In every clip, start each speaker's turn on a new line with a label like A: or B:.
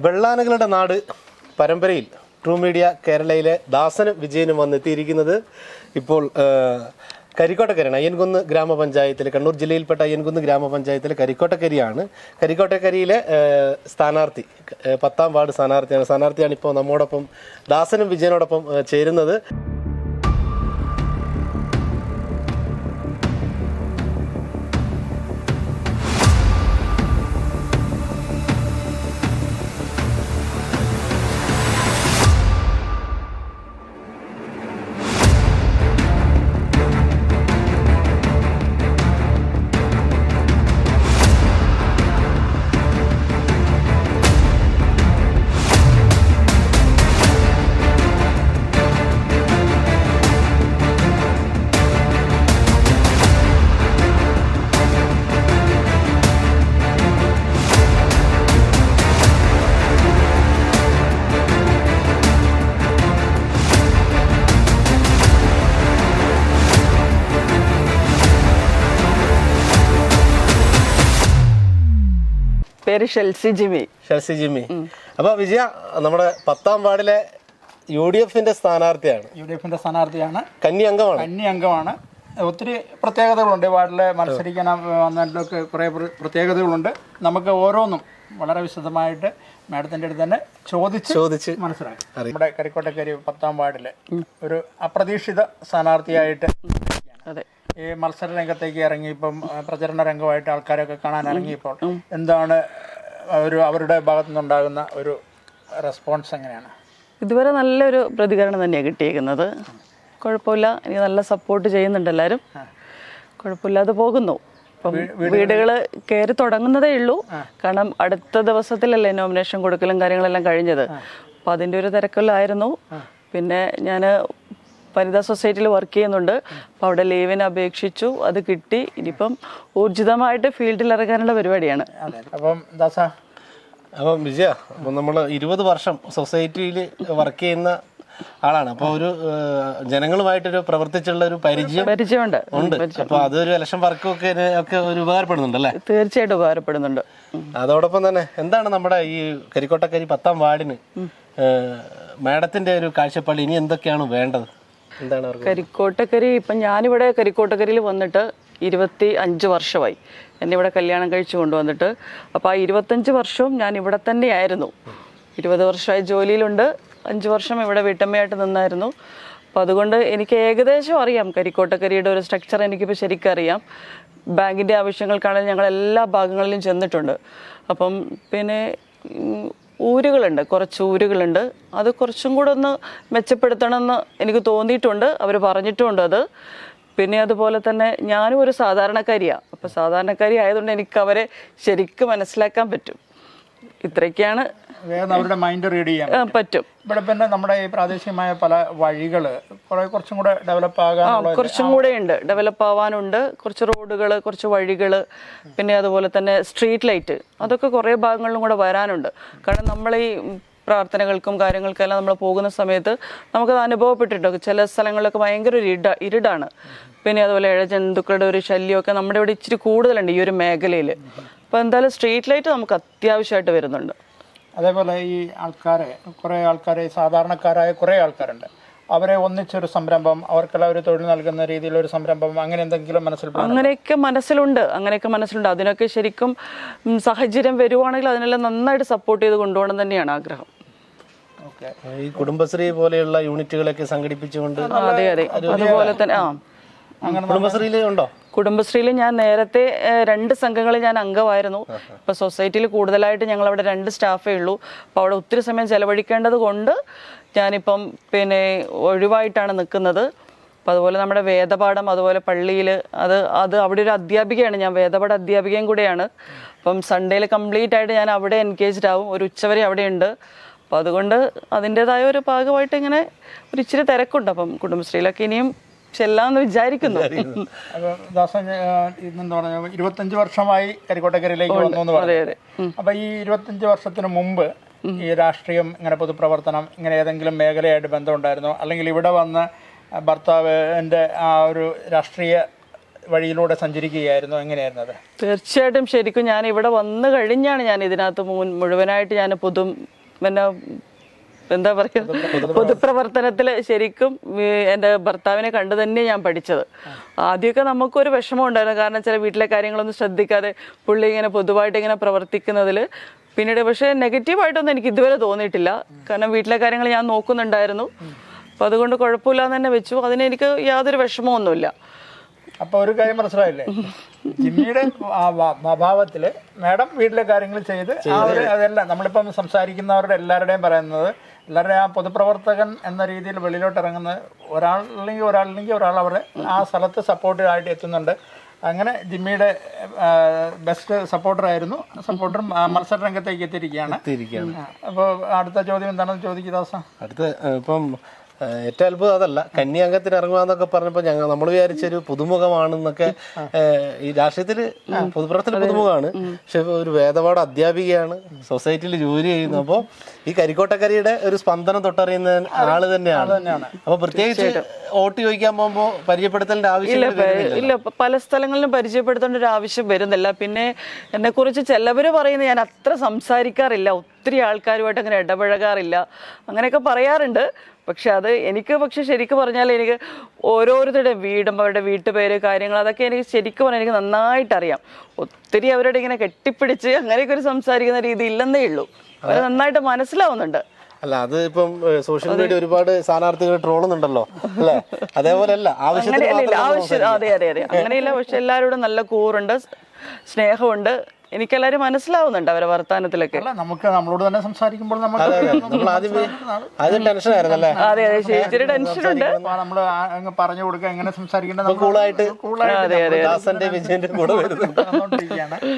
A: വെള്ളാനകളുടെ നാട് പരമ്പരയിൽ true media കേരളയിലെ ദാസനും വിജയനും വന്നെത്തിയിരിക്കുന്നത് ഇപ്പോൾ കരിക്കോട്ടക്കരയാണ്. അയ്യൻകുന്ന് ഗ്രാമപഞ്ചായത്തിൽ കണ്ണൂർ ജില്ലയിൽപ്പെട്ട അയ്യൻകുന്ന് ഗ്രാമപഞ്ചായത്തിലെ കരിക്കോട്ടക്കരിയാണ്. കരിക്കോട്ടക്കരിയിലെ സ്ഥാനാർത്ഥി പത്താം വാർഡ് സ്ഥാനാർത്ഥിയാണ്. സ്ഥാനാർത്ഥിയാണ് ഇപ്പോൾ നമ്മോടൊപ്പം ദാസനും വിജയനോടൊപ്പം ചേരുന്നത്.
B: പേര് ഷെൽസി ജിമി.
A: ഷെൽസി ജിമി. അപ്പൊ വിജയ നമ്മുടെ പത്താം വാർഡിലെ യു ഡി എഫിന്റെ സ്ഥാനാർത്ഥിയാണ്.
C: യു ഡി എഫിന്റെ സ്ഥാനാർത്ഥിയാണ്.
A: കന്നി അംഗമാണ്
C: കന്നി അംഗമാണ് ഒത്തിരി പ്രത്യേകതകളുണ്ട്. വാർഡിലെ മത്സരിക്കാൻ വന്നതിലൊക്കെ കുറേ പ്രത്യേകതകളുണ്ട്. നമുക്ക് ഓരോന്നും വളരെ വിശദമായിട്ട് മാഡത്തിന്റെ അടുത്ത് തന്നെ ചോദിച്ച്
A: ചോദിച്ച്
C: മനസ്സിലാക്കി. നമ്മുടെ കരിക്കോട്ടക്കരി പത്താം വാർഡിലെ ഒരു അപ്രതീക്ഷിത സ്ഥാനാർത്ഥിയായിട്ട്
B: അതെ.
C: ഈ മത്സര രംഗത്തേക്ക് ഇറങ്ങി ഇപ്പം പ്രചരണ രംഗമായിട്ട് ആൾക്കാരൊക്കെ കാണാൻ ഇറങ്ങിയപ്പോൾ എന്താണ് ഒരു അവരുടെ ഭാഗത്തു നിന്നുണ്ടാകുന്ന ഒരു റെസ്പോൺസ് എങ്ങനെയാണ്?
B: ഇതുവരെ നല്ലൊരു പ്രതികരണം തന്നെയാണ് കിട്ടിയേക്കുന്നത്. കുഴപ്പമില്ല എനിക്ക് നല്ല സപ്പോർട്ട് ചെയ്യുന്നുണ്ട് എല്ലാവരും. കുഴപ്പമില്ലാതെ പോകുന്നു. ഇപ്പം വീടുകൾ കയറി തുടങ്ങുന്നതേ ഉള്ളൂ. കാരണം അടുത്ത ദിവസത്തിലല്ലേ നോമിനേഷൻ കൊടുക്കലും കാര്യങ്ങളെല്ലാം കഴിഞ്ഞത്. അപ്പം അതിന്റെ ഒരു തിരക്കിലായിരുന്നു പിന്നെ ഞാൻ വനിതാ സൊസൈറ്റിയിൽ വർക്ക് ചെയ്യുന്നുണ്ട്. അപ്പോൾ അവിടെ ലീവിന് അപേക്ഷിച്ചു. അത് കിട്ടി. ഇനിയിപ്പം ഊർജിതമായിട്ട് ഫീൽഡിൽ ഇറങ്ങാനുള്ള പരിപാടിയാണ്.
C: അതെ. അപ്പം ദാസ.
A: അപ്പം വിജയ അപ്പം നമ്മൾ ഇരുപത് വർഷം സൊസൈറ്റിയിൽ വർക്ക് ചെയ്യുന്ന ആളാണ്. അപ്പോൾ ഒരു ജനങ്ങളുമായിട്ടൊരു പ്രവർത്തിച്ചുള്ള ഒരു പരിചയം
B: പരിചയമുണ്ട്.
A: ഉണ്ട്. അപ്പോൾ അതൊരു ഇലക്ഷൻ വർക്കും ഒക്കെ ഒക്കെ ഒരു ഉപകാരപ്പെടുന്നുണ്ട് അല്ലേ?
B: തീർച്ചയായിട്ടും ഉപകാരപ്പെടുന്നുണ്ട്.
A: അതോടൊപ്പം തന്നെ എന്താണ് നമ്മുടെ ഈ കരിക്കോട്ടക്കരി പത്താം വാർഡിന് മാഡത്തിന്റെ ഒരു കാഴ്ചപ്പാട് ഇനി എന്തൊക്കെയാണ് വേണ്ടത്?
B: കരിക്കോട്ടക്കരി ഇപ്പം ഞാനിവിടെ കരിക്കോട്ടക്കരിയിൽ വന്നിട്ട് ഇരുപത്തി അഞ്ച് വർഷമായി. എന്നെ ഇവിടെ കല്യാണം കഴിച്ചു കൊണ്ടുവന്നിട്ട്. അപ്പോൾ ആ ഇരുപത്തഞ്ച് വർഷവും ഞാൻ ഇവിടെ തന്നെയായിരുന്നു. ഇരുപത് വർഷമായി ജോലിയിലുണ്ട്. അഞ്ച് വർഷം ഇവിടെ വീട്ടമ്മയായിട്ട് നിന്നായിരുന്നു. അപ്പോൾ അതുകൊണ്ട് എനിക്ക് ഏകദേശം അറിയാം കരിക്കോട്ടക്കരിയുടെ ഒരു സ്ട്രക്ചർ എനിക്കിപ്പോൾ ശരിക്കും അറിയാം. ബാങ്കിന്റെ ആവശ്യങ്ങൾക്കാണെങ്കിൽ ഞങ്ങൾ എല്ലാ ഭാഗങ്ങളിലും ചെന്നിട്ടുണ്ട്. അപ്പം പിന്നെ ഊരുകളുണ്ട്. കുറച്ച് ഊരുകളുണ്ട്. അത് കുറച്ചും കൂടെ ഒന്ന് മെച്ചപ്പെടുത്തണമെന്ന് എനിക്ക് തോന്നിയിട്ടുണ്ട്. അവർ പറഞ്ഞിട്ടുമുണ്ട് അത്. പിന്നെ അതുപോലെ തന്നെ ഞാനും ഒരു സാധാരണക്കാരിയാണ് അപ്പോൾ സാധാരണക്കാരി ആയതുകൊണ്ട് എനിക്ക് അവരെ ശരിക്കും മനസ്സിലാക്കാൻ പറ്റും. ഇത്രയൊക്കെയാണ്
C: അവരുടെ മൈൻഡ് റീഡ് ചെയ്യാൻ
B: പറ്റും.
C: ഇവിടെ പിന്നെ നമ്മുടെ ഈ പ്രാദേശികമായ പല വഴികൾ കുറെ കുറച്ചും കൂടെ ഡെവലപ്പ് ആകാൻ
B: കുറച്ചും കൂടെ ഉണ്ട്. ഡെവലപ്പ് ആവാനുണ്ട്. കുറച്ച് റോഡുകൾ കുറച്ച് വഴികൾ പിന്നെ അതുപോലെ തന്നെ സ്ട്രീറ്റ് ലൈറ്റ് അതൊക്കെ കുറേ ഭാഗങ്ങളിലും കൂടെ വരാനുണ്ട്. കാരണം നമ്മൾ ഈ പ്രാർത്ഥനകൾക്കും കാര്യങ്ങൾക്കെല്ലാം നമ്മൾ പോകുന്ന സമയത്ത് നമുക്കത് അനുഭവപ്പെട്ടിട്ടുണ്ട്. ചില സ്ഥലങ്ങളിലൊക്കെ ഭയങ്കര ഒരു ഇട ഇരുടാണ്. പിന്നെ അതുപോലെ ഇഴജന്തുക്കളുടെ ഒരു ശല്യമൊക്കെ നമ്മുടെ ഇവിടെ ഇച്ചിരി കൂടുതലുണ്ട് ഈ ഒരു മേഖലയിൽ അപ്പോൾ എന്തായാലും സ്ട്രീറ്റ് ലൈറ്റ് നമുക്ക് അത്യാവശ്യമായിട്ട് വരുന്നുണ്ട്.
C: അതേപോലെ ഈ ആൾക്കാരെ കുറേ ആൾക്കാരെ സാധാരണക്കാരായ കുറേ ആൾക്കാരുണ്ട്. അവരെ ഒന്നിച്ചൊരു സംരംഭം അവർക്കെല്ലാം ഒരു തൊഴിൽ നൽകുന്ന രീതിയിലൊരു ഒരു സംരംഭം അങ്ങനെ എന്തെങ്കിലും മനസ്സിൽ
B: അങ്ങനെയൊക്കെ മനസ്സിലുണ്ട്. അങ്ങനെയൊക്കെ മനസ്സിലുണ്ട്. അതിനൊക്കെ ശരിക്കും സാഹചര്യം വരുവാണെങ്കിൽ അതിനെല്ലാം നന്നായിട്ട് സപ്പോർട്ട് ചെയ്ത് കൊണ്ടുപോകണം തന്നെയാണ് ആഗ്രഹം.
A: ഈ കുടുംബശ്രീ പോലെയുള്ള യൂണിറ്റുകളൊക്കെ സംഘടിപ്പിച്ചുകൊണ്ട്
B: അതെ അതെ. അതുപോലെ തന്നെ ആ.
A: കുടുംബശ്രീയിൽ ഉണ്ടോ?
B: കുടുംബശ്രീയിൽ ഞാൻ നേരത്തെ രണ്ട് സംഘങ്ങളിൽ ഞാൻ അംഗമായിരുന്നു. ഇപ്പൊ സൊസൈറ്റിയിൽ കൂടുതലായിട്ട് ഞങ്ങൾ അവിടെ രണ്ട് സ്റ്റാഫേ ഉള്ളൂ. അപ്പോൾ അവിടെ ഒത്തിരി സമയം ചെലവഴിക്കേണ്ടത് കൊണ്ട് ഞാനിപ്പം പിന്നെ ഒഴിവായിട്ടാണ് നിൽക്കുന്നത്. അപ്പം അതുപോലെ നമ്മുടെ വേദപാഠം അതുപോലെ പള്ളിയിൽ അത് അത് അവിടെ ഒരു അധ്യാപികയാണ്. ഞാൻ വേദപാഠ അധ്യാപികയും കൂടെയാണ്. അപ്പം സൺഡേയിൽ കംപ്ലീറ്റ് ആയിട്ട് ഞാൻ അവിടെ എൻഗേജ്ഡ് ആവും. ഒരു ഉച്ചവരെ അവിടെ ഉണ്ട് അപ്പം അതുകൊണ്ട് അതിന്റെതായ ഒരു ഭാഗമായിട്ട് ഇങ്ങനെ ഒരു ഇച്ചിരി തിരക്കുണ്ട്. അപ്പം കുടുംബശ്രീയിലൊക്കെ ഇനിയും ചെല്ലാമെന്ന് വിചാരിക്കുന്നു.
C: ദാസൻ പറഞ്ഞ ഇരുപത്തഞ്ച് വർഷമായി കരിക്കോട്ടക്കരയിലേക്ക് വന്നു പറഞ്ഞു.
B: അതെ.
C: അപ്പൊ ഈ ഇരുപത്തഞ്ച് വർഷത്തിന് മുമ്പ് ഈ രാഷ്ട്രീയം ഇങ്ങനെ പൊതുപ്രവർത്തനം ഇങ്ങനെ ഏതെങ്കിലും മേഖലയായിട്ട് ബന്ധമുണ്ടായിരുന്നോ? അല്ലെങ്കിൽ ഇവിടെ വന്ന് ഭർത്താവിന്റെ ആ ഒരു രാഷ്ട്രീയ വഴിയിലൂടെ സഞ്ചരിക്കുകയായിരുന്നു? എങ്ങനെയായിരുന്നു അത്?
B: തീർച്ചയായിട്ടും ശരിക്കും ഞാൻ ഇവിടെ വന്നു കഴിഞ്ഞാണ് ഞാൻ ഇതിനകത്ത് മുഴുവനായിട്ട് ഞാൻ പൊതു പിന്നെ എന്താ പറയുക പൊതുപ്രവർത്തനത്തിൽ ശരിക്കും എന്റെ ഭർത്താവിനെ കണ്ടു തന്നെ ഞാൻ പഠിച്ചത്. ആദ്യമൊക്കെ നമുക്കൊരു വിഷമം ഉണ്ടായിരുന്നു. കാരണം ചില വീട്ടിലെ കാര്യങ്ങളൊന്നും ശ്രദ്ധിക്കാതെ പുള്ളി ഇങ്ങനെ പൊതുവായിട്ട് ഇങ്ങനെ പ്രവർത്തിക്കുന്നതിൽ പിന്നീട് പക്ഷേ നെഗറ്റീവായിട്ടൊന്നും എനിക്ക് ഇതുവരെ തോന്നിയിട്ടില്ല. കാരണം വീട്ടിലെ കാര്യങ്ങൾ ഞാൻ നോക്കുന്നുണ്ടായിരുന്നു. അപ്പോൾ അതുകൊണ്ട് കുഴപ്പമില്ല എന്ന് തന്നെ വെച്ചു. അതിന് എനിക്ക് യാതൊരു വിഷമമൊന്നുമില്ല.
C: അപ്പൊ ഒരു കാര്യം മനസ്സിലായില്ലേ? ജിമ്മിയുടെ അഭാവത്തിൽ മാഡം വീട്ടിലെ കാര്യങ്ങൾ ചെയ്ത് ആ ഒരു അതെല്ലാം നമ്മളിപ്പം സംസാരിക്കുന്നവരുടെ എല്ലാവരുടെയും പറയുന്നത് എല്ലാവരുടെ ആ പൊതുപ്രവർത്തകൻ എന്ന രീതിയിൽ വെളിയിലോട്ട് ഇറങ്ങുന്ന ഒരാളില്ലെങ്കിൽ ഒരാളില്ലെങ്കിൽ ഒരാൾ അവരെ ആ സ്ഥലത്ത് സപ്പോർട്ടീവായിട്ട് എത്തുന്നുണ്ട്. അങ്ങനെ ജിമ്മിയുടെ ബെസ്റ്റ് സപ്പോർട്ടർ ആയിരുന്നു. സപ്പോർട്ടറും മത്സര രംഗത്തേക്ക് എത്തിയിരിക്കുകയാണ്. അപ്പോൾ അടുത്ത ചോദ്യം എന്താണെന്ന് ചോദിക്കുക ദാസ.
A: അടുത്ത ഇപ്പം ഏറ്റവും അത്ഭുതം അതല്ല. കന്യാംഗത്തിന് ഇറങ്ങുക പറഞ്ഞപ്പോൾ ഞങ്ങൾ നമ്മൾ വിചാരിച്ചൊരു പുതുമുഖമാണെന്നൊക്കെ ഈ രാഷ്ട്രീയത്തിൽ പൊതുപ്രവർത്തന പുതുമുഖമാണ്. പക്ഷെ ഒരു വേദപാഠ അധ്യാപികയാണ് സൊസൈറ്റിയിൽ ജോലി ചെയ്യുന്നു അപ്പോൾ ഈ കരിക്കോട്ടക്കരയുടെ ഒരു സ്പന്ദനം തൊട്ടറിയുന്ന ആൾ തന്നെയാണ്. അപ്പൊ പ്രത്യേകിച്ച് വോട്ട് ചോദിക്കാൻ പോകുമ്പോൾ പരിചയപ്പെടുത്തലിന്റെ ആവശ്യം
B: ഇല്ല പല സ്ഥലങ്ങളിലും പരിചയപ്പെടുത്തേണ്ട ഒരു ആവശ്യം വരുന്നില്ല. പിന്നെ എന്നെക്കുറിച്ച് ചിലവർ പറയുന്നത് ഞാൻ അത്ര സംസാരിക്കാറില്ല. ഒത്തിരി ആൾക്കാരുമായിട്ട് അങ്ങനെ ഇടപഴകാറില്ല. അങ്ങനെയൊക്കെ പറയാറുണ്ട്. പക്ഷെ അത് എനിക്ക് പക്ഷെ ശരിക്കും പറഞ്ഞാൽ എനിക്ക് ഓരോരുത്തരുടെയും വീടും അവരുടെ വീട്ടുപേര് കാര്യങ്ങൾ അതൊക്കെ എനിക്ക് ശരിക്കും പറഞ്ഞാൽ എനിക്ക് നന്നായിട്ട് അറിയാം ഒത്തിരി അവരുടെ ഇങ്ങനെ കെട്ടിപ്പിടിച്ച് അങ്ങനെയൊക്കെ ഒരു സംസാരിക്കുന്ന രീതി ഇല്ലെന്നേ ഉള്ളൂ. അവരെ നന്നായിട്ട് മനസ്സിലാവുന്നുണ്ട്.
A: അല്ല അത് ഇപ്പം സോഷ്യൽ മീഡിയ ഒരുപാട് സ്ഥാനാർത്ഥികൾ ട്രോളുന്നുണ്ടല്ലോ അല്ലേ? അതേപോലെ അല്ല ആവശ്യത്തിന്
B: ആവശ്യം അതെ അതെ അതെ. അങ്ങനെയല്ല പക്ഷെ എല്ലാവരോടും നല്ല കൂറുണ്ട് സ്നേഹമുണ്ട്. എനിക്കെല്ലാവരും മനസ്സിലാവുന്നുണ്ട് അവരെ വർത്തമാനത്തിലൊക്കെ
C: അല്ല നമുക്ക് നമ്മളോട് തന്നെ സംസാരിക്കുമ്പോൾ നമുക്ക്
A: ആദ്യം
B: അതെ അതെ ടെൻഷൻ ഉണ്ട്
C: നമ്മൾ അങ്ങ് പറഞ്ഞു കൊടുക്കുക എങ്ങനെ സംസാരിക്കേണ്ടത്
A: ഇപ്പൊ കൂളായിട്ട്
B: അതെ അതെ
A: ദാസന്റെ വിജയന്റെ കൂടെ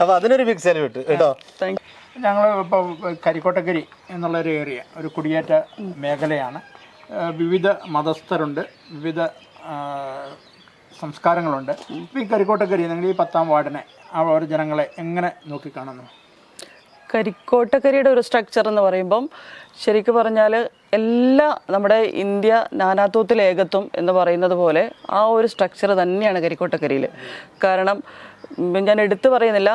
A: അപ്പൊ അതിനൊരു ബിഗ് കേട്ടോ?
B: താങ്ക്
C: ഞങ്ങൾ ഇപ്പോൾ കരിക്കോട്ടക്കരി എന്നുള്ള ഒരു ഏരിയ ഒരു കുടിയേറ്റ മേഖലയാണ്. വിവിധ മതസ്ഥരുണ്ട് വിവിധ സംസ്കാരങ്ങളുണ്ട്. ഇപ്പോൾ ഈ കരിക്കോട്ടക്കരി നിങ്ങൾ ഈ പത്താം വാർഡിനെ ഒരു ജനങ്ങളെ എങ്ങനെ നോക്കിക്കാണുന്നു?
B: കരിക്കോട്ടക്കരിയുടെ ഒരു സ്ട്രക്ചർ എന്ന് പറയുമ്പം ശരിക്കും പറഞ്ഞാൽ എല്ലാ നമ്മുടെ ഇന്ത്യ നാനാത്വത്തിൽ ഏകത്വം എന്ന് പറയുന്നത് പോലെ ആ ഒരു സ്ട്രക്ചർ തന്നെയാണ് കരിക്കോട്ടക്കരിയിൽ കാരണം ഞാൻ എടുത്തു പറയുന്നില്ല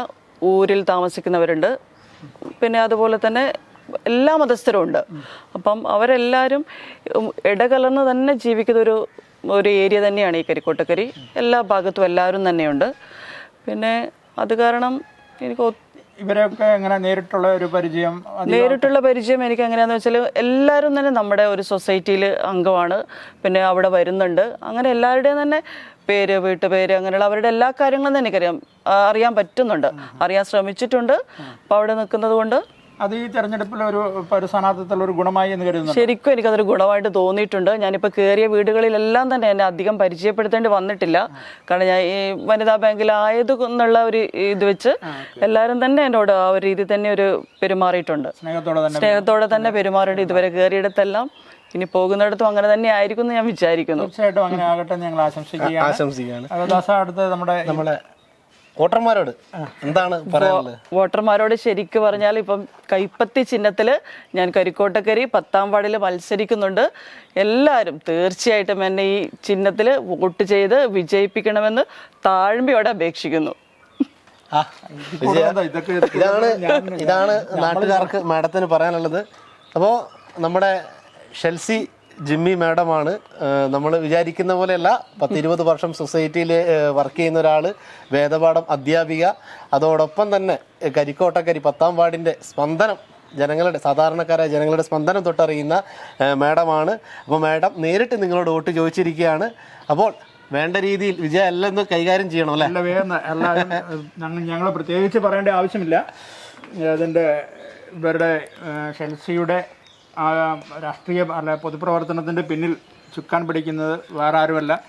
B: ഊരിൽ താമസിക്കുന്നവരുണ്ട്. പിന്നെ അതുപോലെ തന്നെ എല്ലാ മതസ്ഥരും ഉണ്ട്. അപ്പം അവരെല്ലാവരും ഇടകലർന്ന് തന്നെ ജീവിക്കുന്ന ഒരു ഒരു ഏരിയ തന്നെയാണ് ഈ കരിക്കോട്ടക്കരി. എല്ലാ ഭാഗത്തും എല്ലാവരും തന്നെയുണ്ട്. പിന്നെ അത് കാരണം എനിക്ക് ഇവരൊക്കെ
C: ഇവരെയൊക്കെ എങ്ങനെ നേരിട്ടുള്ള ഒരു പരിചയം
B: നേരിട്ടുള്ള പരിചയം എനിക്ക് എങ്ങനെയാന്ന് വെച്ചാൽ എല്ലാവരും തന്നെ നമ്മുടെ ഒരു സൊസൈറ്റിയിൽ അംഗമാണ്. പിന്നെ അവിടെ വരുന്നുണ്ട്. അങ്ങനെ എല്ലാവരുടെയും തന്നെ പേര് വീട്ടുപേര് അങ്ങനെയുള്ള അവരുടെ എല്ലാ കാര്യങ്ങളും തന്നെ എനിക്കറിയാം. അറിയാൻ പറ്റുന്നുണ്ട്. അറിയാൻ ശ്രമിച്ചിട്ടുണ്ട്. അപ്പോൾ അവിടെ നിൽക്കുന്നത് കൊണ്ട്
C: അത് ഈ തെരഞ്ഞെടുപ്പിൽ ഒരു ഒരു സ്ഥാനാർത്ഥിത്വത്തിൽ ഒരു ഗുണമായി എന്ന് കരുതുന്നു
B: ശരിക്കും എനിക്കതൊരു ഗുണമായിട്ട് തോന്നിയിട്ടുണ്ട്. ഞാനിപ്പോൾ കയറിയ വീടുകളിലെല്ലാം തന്നെ എന്നെ അധികം പരിചയപ്പെടുത്തേണ്ടി വന്നിട്ടില്ല. കാരണം ഞാൻ ഈ വനിതാ ബാങ്കിൽ ബാങ്കിലായത് എന്നുള്ള ഒരു ഇത് വെച്ച് എല്ലാവരും തന്നെ എന്നോട് ആ ഒരു രീതി തന്നെ ഒരു പെരുമാറിയിട്ടുണ്ട്.
C: സ്നേഹത്തോടെ തന്നെ
B: പെരുമാറിയിട്ട് ഇതുവരെ കയറിയിടത്തെല്ലാം ഇനി പോകുന്നിടത്തും അങ്ങനെ തന്നെ ആയിരിക്കും എന്ന് ഞാൻ വിചാരിക്കുന്നു.
C: തീർച്ചയായിട്ടും അങ്ങനെ ആകട്ടെ എന്ന് ഞങ്ങൾ ആശംസിക്കുകയാണ്.
A: ആശംസിക്കുകയാണ്.
C: അടുത്ത നമ്മുടെ അടുത്ത് നമ്മുടെ
A: നമ്മളെ വോട്ടർമാരോട് എന്താണ് പറയാനുള്ളത്?
B: വോട്ടർമാരോട് ശരിക്ക് പറഞ്ഞാൽ ഇപ്പം കൈപ്പത്തി ചിഹ്നത്തിൽ ഞാൻ കരിക്കോട്ടക്കരി പത്താം വാർഡിൽ മത്സരിക്കുന്നുണ്ട്. എല്ലാവരും തീർച്ചയായിട്ടും എന്നെ ഈ ചിഹ്നത്തിൽ വോട്ട് ചെയ്ത് വിജയിപ്പിക്കണമെന്ന് താഴ്മയോടെ അപേക്ഷിക്കുന്നു.
A: ഇതാണ് ഇതാണ് നാട്ടുകാർക്ക് മാഡത്തിന് പറയാനുള്ളത്. അപ്പോൾ നമ്മുടെ ഷെൽസി ജിമ്മി മാഡമാണ്. നമ്മൾ വിചാരിക്കുന്ന പോലെയല്ല. പത്തിരുപത് വർഷം സൊസൈറ്റിയിൽ വർക്ക് ചെയ്യുന്ന ഒരാൾ വേദപാഠം അധ്യാപിക. അതോടൊപ്പം തന്നെ കരിക്കോട്ടക്കരി പത്താം വാർഡിന്റെ സ്പന്ദനം ജനങ്ങളുടെ സാധാരണക്കാരായ ജനങ്ങളുടെ സ്പന്ദനം തൊട്ടറിയുന്ന മാഡമാണ്. അപ്പോൾ മാഡം നേരിട്ട് നിങ്ങളോട് വോട്ട് ചോദിച്ചിരിക്കുകയാണ്. അപ്പോൾ വേണ്ട രീതിയിൽ വിജയ എല്ലാം ഒന്ന് കൈകാര്യം ചെയ്യണം അല്ലേ?
C: വേഗം എല്ലാവരും ഞങ്ങൾ പ്രത്യേകിച്ച് പറയേണ്ട ആവശ്യമില്ല. അതിന്റെ ഇവരുടെ ഷെൽസിയുടെ രാഷ്ട്രീയ അല്ല പൊതുപ്രവർത്തനത്തിന്റെ പിന്നിൽ ചുക്കാൻ പിടിക്കുന്നത് വേറെ ആരുമല്ല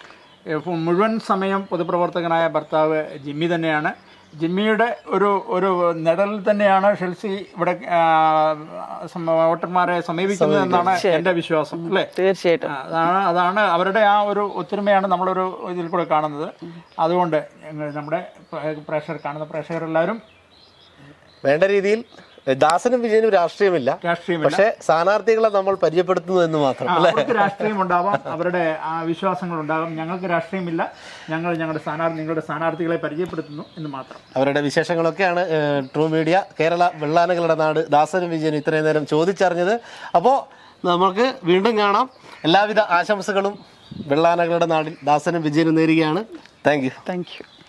C: മുഴുവൻ സമയം പൊതുപ്രവർത്തകനായ ഭർത്താവ് ജിമ്മി തന്നെയാണ്. ജിമ്മിയുടെ ഒരു ഒരു നിഴൽ തന്നെയാണ് ഷെൽസി ഇവിടെ വോട്ടർമാരെ സമീപിക്കുന്നത് എന്നാണ് എന്റെ വിശ്വാസം അല്ലേ?
B: തീർച്ചയായിട്ടും.
C: അതാണ് അതാണ് അവരുടെ ആ ഒരു ഒത്തൊരുമയാണ് നമ്മളൊരു ഇതിൽ കൂടെ കാണുന്നത്. അതുകൊണ്ട് നമ്മുടെ പ്രേ- പ്രേക്ഷകർ കാണുന്ന പ്രേക്ഷകരെല്ലാവരും
A: വേണ്ട രീതിയിൽ ദാസനും വിജയനും രാഷ്ട്രീയമില്ല.
C: രാഷ്ട്രീയമില്ല.
A: പക്ഷേ സ്ഥാനാർത്ഥികളെ നമ്മൾ പരിചയപ്പെടുത്തുന്നു എന്ന് മാത്രം
C: അവർക്ക് രാഷ്ട്രീയം ഉണ്ടാവാം അവരുടെ ആ, വിശ്വാസങ്ങൾ ഉണ്ടാകാം ഞങ്ങൾക്ക് രാഷ്ട്രീയമില്ല. ഞങ്ങൾ ഞങ്ങളുടെ സ്ഥാനാർത്ഥി നിങ്ങളുടെ സ്ഥാനാർത്ഥികളെ പരിചയപ്പെടുത്തുന്നു എന്ന് മാത്രം.
A: അവരുടെ വിശേഷങ്ങളൊക്കെയാണ് ട്രൂ മീഡിയ കേരള വെള്ളാനകളുടെ നാട്. ദാസനും വിജയനും ഇത്രയും നേരം ചോദിച്ചറിഞ്ഞത്. അപ്പോൾ നമുക്ക് വീണ്ടും കാണാം. എല്ലാവിധ ആശംസകളും വെള്ളാനകളുടെ നാടിൽ ദാസനും വിജയനും നേരുകയാണ്. Thank you.
B: Thank you.